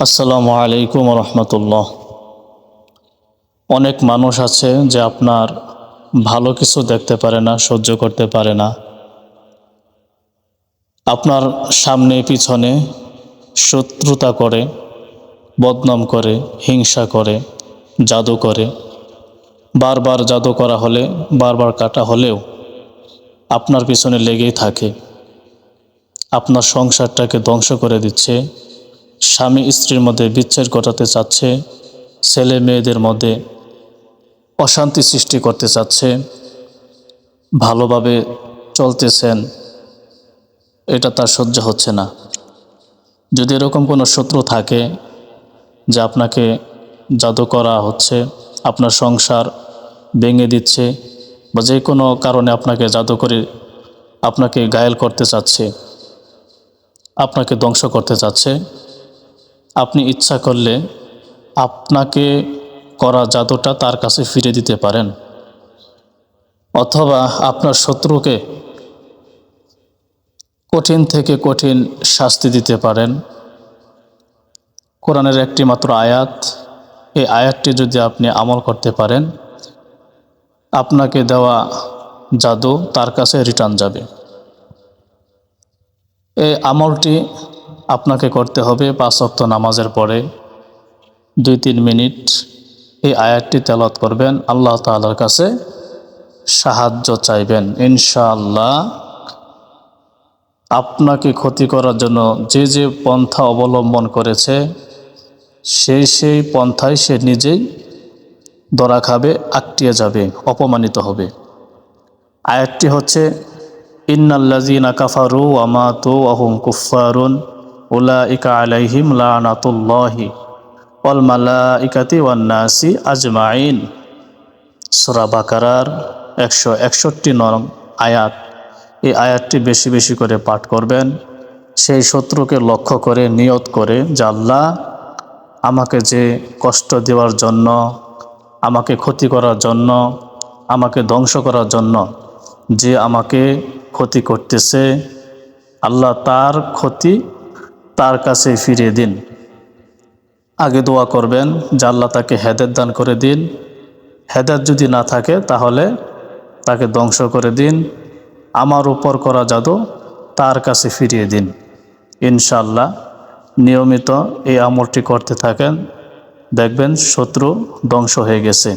আসসালামু আলাইকুম রহমতুল্লাহ অনেক মানুষ আছে যে আপনার ভালো কিছু দেখতে পারে না, সহ্য করতে পারে না। আপনার সামনে, পিছনে শত্রুতা করে, বদনাম করে, হিংসা করে, জাদু করে। বারবার জাদু করা হলে, বারবার কাটা হলেও আপনার পিছনে লেগেই থাকে। আপনার সংসারটাকে ধ্বংস করে দিচ্ছে। স্বামী স্ত্রীর মধ্যে বিচ্ছেদ ঘটাতে চাচ্ছে, ছেলে মেয়েদের মধ্যে অশান্তি সৃষ্টি করতে চাচ্ছে, ভালোভাবে চলতেছেন, এটা তার সহ্য হচ্ছে না। যদি এরকম কোনো শত্রু থাকে যে আপনাকে জাদু করা হচ্ছে, আপনার সংসার ভেঙে দিচ্ছে বা যে কোনো কারণে আপনাকে জাদু করে আপনাকে ঘায়েল করতে চাচ্ছে, আপনাকে ধ্বংস করতে চাচ্ছে আপনি ইচ্ছা করলে আপনাকে করা জাদুটা তার কাছে ফিরে দিতে পারেন। অথবা আপনার শত্রুকে কঠিন থেকে কঠিন শাস্তি দিতে পারেন। কোরআনের একটি মাত্র আয়াত, এই আয়াতটি যদি আপনি আমল করতে পারেন, আপনাকে দেওয়া জাদু তার কাছে রিটার্ন যাবে। এই আমলটি আপনাকে করতে হবে পাঁচ অক্ত নামাজের পরে। দুই তিন মিনিট এই আয়াতটি তেলত করবেন, আল্লাহ তালার কাছে সাহায্য চাইবেন। ইনশাআল্লাহ আপনাকে ক্ষতি করার জন্য যে যে পন্থা অবলম্বন করেছে, সেই সেই পন্থায় সে নিজেই দরা খাবে, আটটিয়ে যাবে, অপমানিত হবে। আয়াতটি হচ্ছে ইন্নাল্লাজিনা কাফারু আমাতু আহুম কুফারুন উলা ইকা আলাইহিম লানাতুল্লাহি ওয়াল মালাইকাতি ওয়ান নাসি আজমাইন। সূরা বাকারার একশো একষট্টি নরম আয়াত। এই আয়াতটি বেশি বেশি করে পাঠ করবেন। সেই শত্রুকে লক্ষ্য করে, নিয়ত করে যে আল্লাহ আমাকে যে কষ্ট দেওয়ার জন্য, আমাকে ক্ষতি করার জন্য, আমাকে ধ্বংস করার জন্য যে আমাকে ক্ষতি করতেছে, আল্লাহ তার ক্ষতি তার কাছে ফিরিয়ে দিন। আগে দোয়া করবেন আল্লাহ তাকে হেদের দান করে দিন। হেদাত যদি না থাকে তাহলে তাকে ধ্বংস করে দিন। আমার উপর করা জাদু তার কাছে ফিরিয়ে দিন। ইনশাল্লাহ নিয়মিত এই আমলটি করতে থাকেন। দেখবেন শত্রু ধ্বংস হয়ে গেছে।